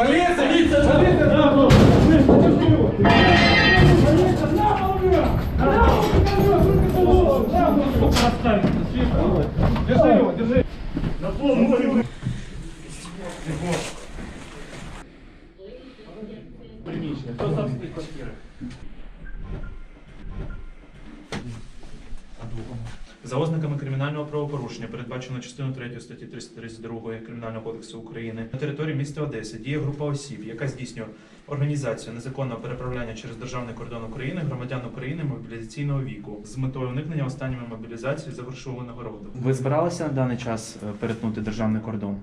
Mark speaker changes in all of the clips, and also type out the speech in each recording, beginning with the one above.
Speaker 1: Полиция! Полиция! Полиция! Держи его, держи! Приміщення. Хто там з квартири?
Speaker 2: За ознаками кримінального правопорушення, передбачено частиною 3 статті 332 Кримінального кодексу України, на території міста Одеси діє група осіб, яка здійснює організацію незаконного переправляння через державний кордон України громадян України мобілізаційного віку з метою уникнення останніми мобілізації за грошову нагороду. Ви збиралися на даний час е, перетнути державний кордон?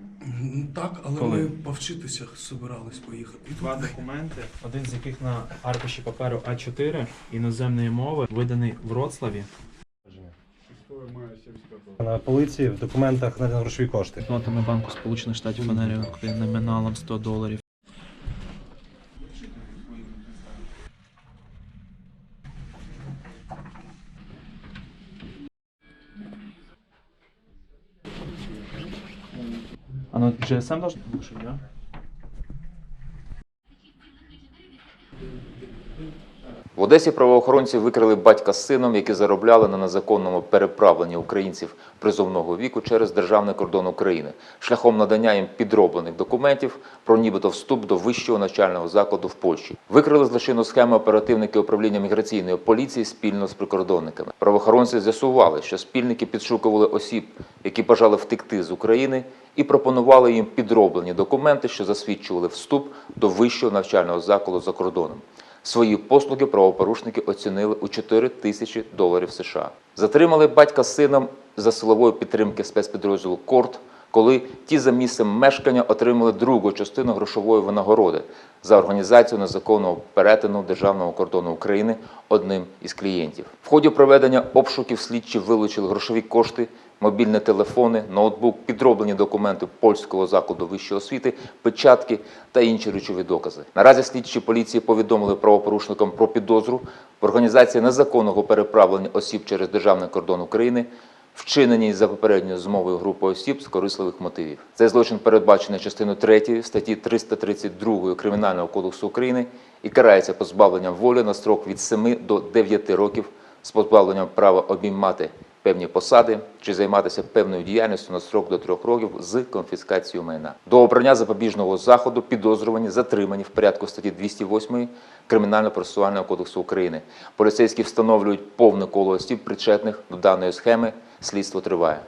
Speaker 3: Так, але
Speaker 2: Коли?
Speaker 3: ми повчитися собирались поїхати.
Speaker 2: Два документи, один з яких на аркуші паперу А4 іноземної мови, виданий в Вроцлаві.
Speaker 4: На полиці в документах на грошові кошти.
Speaker 2: Нотами Банку Сполучених Штатів Америки номіналом 100 доларів. Оно GSM должно слушать, да?
Speaker 5: В Одесі правоохоронці викрили батька з сином, які заробляли на незаконному переправленні українців призовного віку через державний кордон України шляхом надання їм підроблених документів про нібито вступ до вищого навчального закладу в Польщі. Викрили злочинну схему оперативники управління міграційної поліції спільно з прикордонниками. Правоохоронці з'ясували, що спільники підшукували осіб, які бажали втекти з України, і пропонували їм підроблені документи, що засвідчували вступ до вищого навчального закладу за кордоном. Свої послуги правопорушники оцінили у 4 тисячі доларів США. Затримали батька з сином за силової підтримки спецпідрозділу Корт, коли ті за місцем мешкання отримали другу частину грошової винагороди за організацію незаконного перетину державного кордону України одним із клієнтів. В ході проведення обшуків слідчі вилучили грошові кошти, мобільні телефони, ноутбук, підроблені документи польського закладу вищої освіти, печатки та інші речові докази. Наразі слідчі поліції повідомили правопорушникам про підозру в організації незаконного переправлення осіб через державний кордон України, вчиненій за попередньою змовою групи осіб з корисливих мотивів. Цей злочин передбачений частиною 3 статті 332 Кримінального кодексу України і карається позбавленням волі на строк від 7 до 9 років з позбавленням права обіймати певні посади чи займатися певною діяльністю на строк до трьох років з конфіскацією майна. До обрання запобіжного заходу підозрювані затримані в порядку статті 208 Кримінально-процесуального кодексу України. Поліцейські встановлюють повне коло осіб, причетних до даної схеми. Слідство триває.